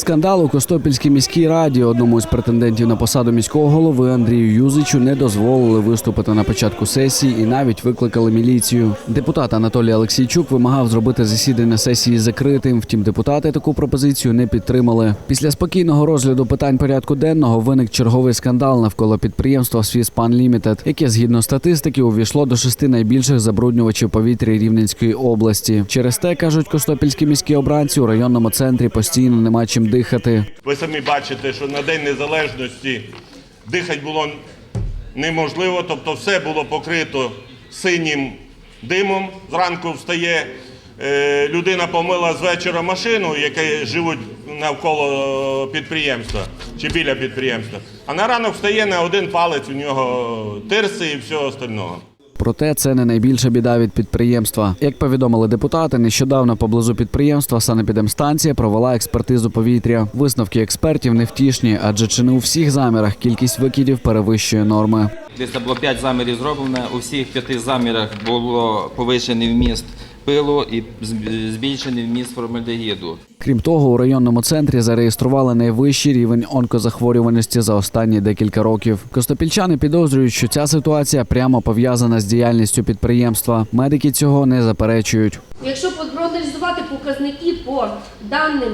Скандал у Костопільській міській раді одному з претендентів на посаду міського голови Андрію Юзичу не дозволили виступити на початку сесії і навіть викликали міліцію. Депутат Анатолій Олексійчук вимагав зробити засідання сесії закритим. Втім, депутати таку пропозицію не підтримали. Після спокійного розгляду питань порядку денного виник черговий скандал навколо підприємства «Свіспан Лімітед», яке згідно статистики увійшло до шести найбільших забруднювачів повітря Рівненської області. Через те кажуть костопільські міські обранці у районному центрі постійно нема чим дихати. Ви самі бачите, що на День Незалежності дихати було неможливо, тобто все було покрито синім димом. Зранку встає е, людина помила з вечора машину, яка живуть навколо підприємства чи біля підприємства. А на ранок встає на один палець у нього тирси і всього остального. Проте це не найбільша біда від підприємства. Як повідомили депутати, нещодавно поблизу підприємства санепідемстанція провела експертизу повітря. Висновки експертів невтішні, адже чи не у всіх замірах кількість викидів перевищує норми. Десь було 5 замірів зроблено. У всіх п'яти замірах було повищений вміст пилу і збільшений вміст формальдегіду. Крім того, у районному центрі зареєстрували найвищий рівень онкозахворюваності за останні декілька років. Костопільчани підозрюють, що ця ситуація прямо пов'язана з діяльністю підприємства. Медики цього не заперечують. Якщо проаналізувати показники по даним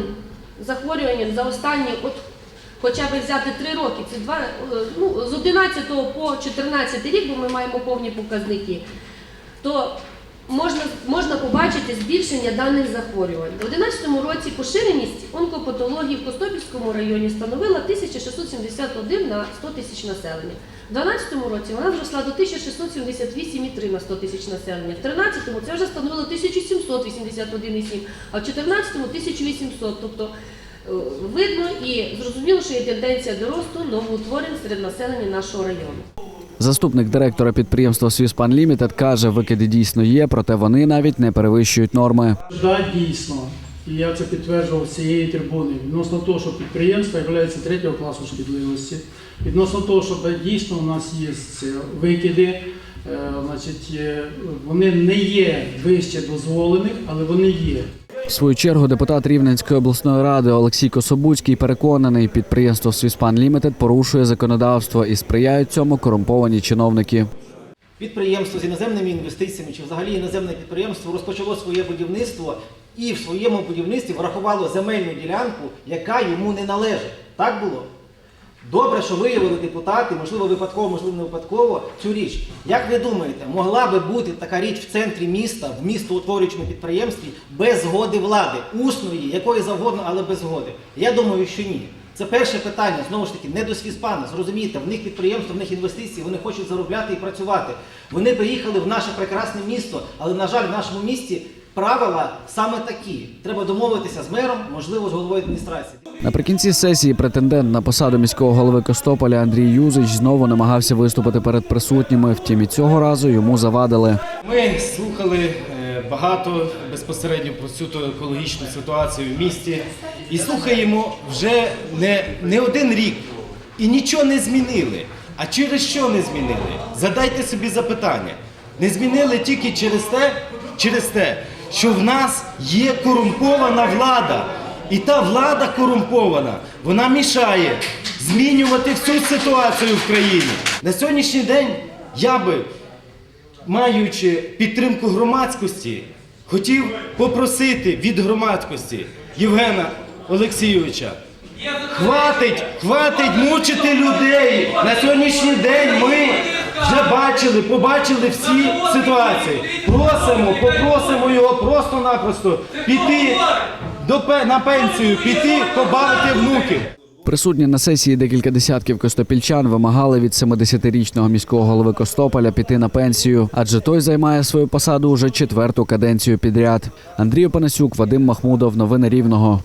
захворюванням за останні, от хоча б взяти три роки, це два ну з 11 по 14 рік, бо ми маємо повні показники, то можна, можна побачити збільшення даних захворювань. У 2011 році поширеність онкопатології в Костопільському районі становила 1671 на 100 тисяч населення. У 2012 році вона зросла до 1678,3 на 100 тисяч населення. В 2013 це вже становило 1781,7, а в 2014 1800. Тобто е, видно і зрозуміло, що є тенденція до росту новоутворень серед населення нашого району. Заступник директора підприємства «Свіспан Лімітед каже, викиди дійсно є, проте вони навіть не перевищують норми. Так, дійсно. І я це підтверджував з цієї трибуни. Відносно того, що підприємство є третього класу шкідливості, відносно того, що да, дійсно у нас є викиди, е, значить, е, вони не є вище дозволених, але вони є. В свою чергу депутат Рівненської обласної ради Олексій Кособуцький переконаний, підприємство «Свіспан Лімітед порушує законодавство і сприяють цьому корумповані чиновники. Підприємство з іноземними інвестиціями чи взагалі іноземне підприємство розпочало своє будівництво і в своєму будівництві врахувало земельну ділянку, яка йому не належить. Так було? Добре, що виявили депутати, можливо, випадково, можливо, не випадково, цю річ. Як ви думаєте, могла би бути така річ в центрі міста, в містоутворюючому підприємстві, без згоди влади, усної, якої завгодно, але без згоди? Я думаю, що ні. Це перше питання, знову ж таки, не до свіспана. Зрозумійте, в них підприємство, в них інвестиції, вони хочуть заробляти і працювати. Вони приїхали в наше прекрасне місто, але, на жаль, в нашому місті правила саме такі. Треба домовитися з мером, можливо, з головою адміністрації. Наприкінці сесії претендент на посаду міського голови Костополя Андрій Юзич знову намагався виступити перед присутніми. Втім, і цього разу йому завадили. Ми слухали е, багато безпосередньо про цю екологічну ситуацію в місті і слухаємо вже не, не один рік і нічого не змінили. А через що не змінили? Задайте собі запитання. Не змінили тільки через те, через те, що в нас є корумпована влада. І та влада корумпована, вона мішає змінювати всю ситуацію в країні. На сьогоднішній день я би маючи підтримку громадськості, хотів попросити від громадськості Євгена Олексійовича. Хватить, хватить мучити людей. На сьогоднішній день ми вже бачили, побачили всі ситуації. Просимо, попросимо його просто-напросто піти до на пенсію, піти побавити внуків. Присутні на сесії декілька десятків костопільчан вимагали від 70-річного міського голови Костополя піти на пенсію, адже той займає свою посаду уже четверту каденцію підряд. Андрій Панасюк, Вадим Махмудов, новини Рівного.